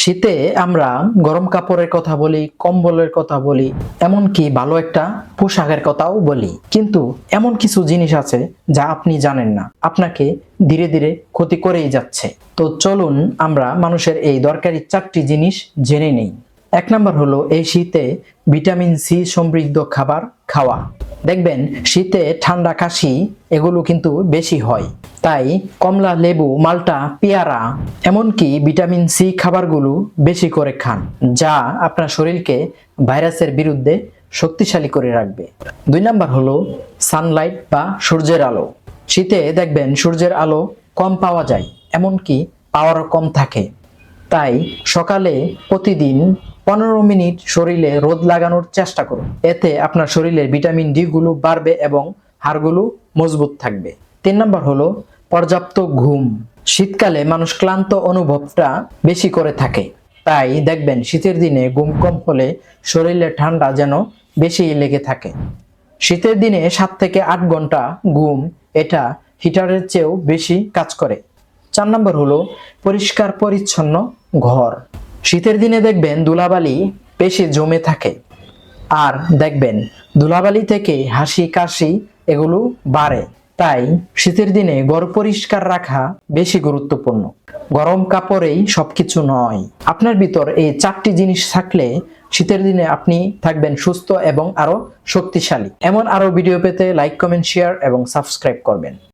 শীতে আমরা গরম কাপড়ের কথা বলি, কম্বলের কথা বলি, এমনকি ভালো একটা পোশাকের কথাও বলি। কিন্তু এমন কিছু জিনিস আছে যা আপনি জানেন না। আপনাকে ধীরে ধীরে ক্ষতি করেই যাচ্ছে। তো চলুন আমরা মানুষের এই দরকারি চারটি জিনিস জেনে নেই। এক নম্বর হলো এই শীতে ভিটামিন সি সমৃদ্ধ খাবার খাওয়া। দেখবেন শীতে ঠান্ডা কাশি, এগুলো কিন্তু বেশি হয়। তাই কমলা, লেবু, মাল্টা, পেয়ারা, এমনকি ভিটামিন সি খাবারগুলো বেশি করে খান, যা আপনার শরীরকে ভাইরাসের বিরুদ্ধে শক্তিশালী করে রাখবে। দুই নাম্বার হলো সানলাইট বা সূর্যের আলো। শীতে দেখবেন সূর্যের আলো কম পাওয়া যায়, এমনকি পাওয়ারও কম থাকে। তাই সকালে প্রতিদিন পনেরো মিনিট শরীরে রোদ লাগানোর চেষ্টা করুন। এতে আপনার শরীরের ভিটামিন ডি গুলো বাড়বে এবং হাড়গুলো মজবুত থাকবে। তিন নম্বর হলো পর্যাপ্ত ঘুম। শীতকালে মানুষ ক্লান্ত অনুভবটা বেশি করে থাকে। তাই দেখবেন শীতের দিনে ঘুম কম হলে শরীরে ঠান্ডা যেন বেশি লেগে থাকে। শীতের দিনে সাত থেকে আট ঘণ্টা ঘুম, এটা হিটারের চেয়েও বেশি কাজ করে। চার নম্বর হলো পরিষ্কার পরিচ্ছন্ন ঘর। শীতের দিনে দেখবেন ধুলাবালি বেশি জমে থাকে। আর দেখবেন ধুলাবালি থেকে হাসি, কাশি এগুলো বাড়ে। তাই শীতের দিনে ঘর পরিষ্কার রাখা বেশি গুরুত্বপূর্ণ। গরম কাপড়েই সবকিছু নয়। আপনার ভিতর এই চারটি জিনিস থাকলে শীতের দিনে আপনি থাকবেন সুস্থ এবং আরও শক্তিশালী। এমন আরও ভিডিও পেতে লাইক, কমেন্ট, শেয়ার এবং সাবস্ক্রাইব করবেন।